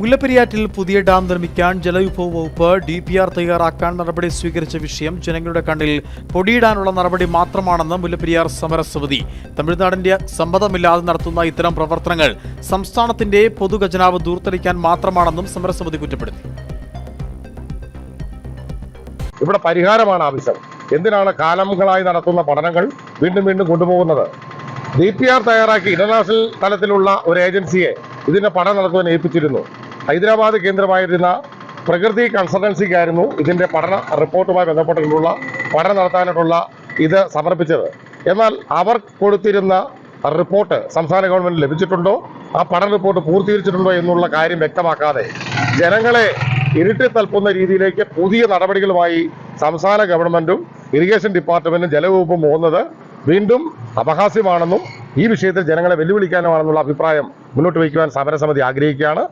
മുല്ലപ്പെരിയാറ്റിൽ പുതിയ ഡാം നിർമ്മിക്കാൻ ജലവിഭവ വകുപ്പ് ഡി പി ആർ തയ്യാറാക്കാൻ നടപടി സ്വീകരിച്ച വിഷയം ജനങ്ങളുടെ കണ്ണിൽ പൊടിയിടാനുള്ള നടപടി മാത്രമാണെന്ന് മുല്ലപ്പെരിയാർ സമരസമിതി. തമിഴ്നാടിന്റെ സമ്മതമില്ലാതെ നടത്തുന്ന ഇത്തരം പ്രവർത്തനങ്ങൾ സംസ്ഥാനത്തിന്റെ പൊതുഖജനാവ് ദൂർത്തടിക്കാൻ മാത്രമാണെന്നും സമരസമിതി കുറ്റപ്പെടുത്തി. ഇവിടെ പരിഹാരമാണ് ആവശ്യം. എന്തിനാണ് കാലങ്ങളായി നടത്തുന്ന പഠനങ്ങൾ വീണ്ടും വീണ്ടും കൊണ്ടുപോകുന്നത്? ഡി പി ആർ തയ്യാറാക്കി ഇന്റർനാഷണൽ തലത്തിലുള്ള ഒരു ഏജൻസിയെ ഇതിന്റെ പഠനം നടത്തുവാൻ ഏൽപ്പിച്ചിരുന്നു. ഹൈദരാബാദ് കേന്ദ്രമായിരുന്ന പ്രകൃതി കൺസൾട്ടൻസിക്കായിരുന്നു ഇതിന്റെ പഠന റിപ്പോർട്ടുമായി ബന്ധപ്പെട്ടിട്ടുള്ള പഠനം നടത്താനായിട്ടുള്ള ഇത് സമർപ്പിച്ചത്. എന്നാൽ അവർ കൊടുത്തിരുന്ന റിപ്പോർട്ട് സംസ്ഥാന ഗവൺമെന്റ് ലഭിച്ചിട്ടുണ്ടോ? ആ പഠന റിപ്പോർട്ട് പൂർത്തീകരിച്ചിട്ടുണ്ടോ എന്നുള്ള കാര്യം വ്യക്തമാക്കാതെ ജനങ്ങളെ ഇരുട്ടി തൽപ്പുന്ന രീതിയിലേക്ക് പുതിയ നടപടികളുമായി സംസ്ഥാന ഗവൺമെന്റും ഇറിഗേഷൻ ഡിപ്പാർട്ട്മെന്റും ജലവകുപ്പും പോകുന്നത് വീണ്ടും അപഹാസ്യമാണെന്നും ഈ വിഷയത്തിൽ ജനങ്ങളെ വെല്ലുവിളിക്കാനുമാണെന്നുള്ള അഭിപ്രായം മുന്നോട്ട് വയ്ക്കുവാൻ സമരസമിതി ആഗ്രഹിക്കുകയാണ്.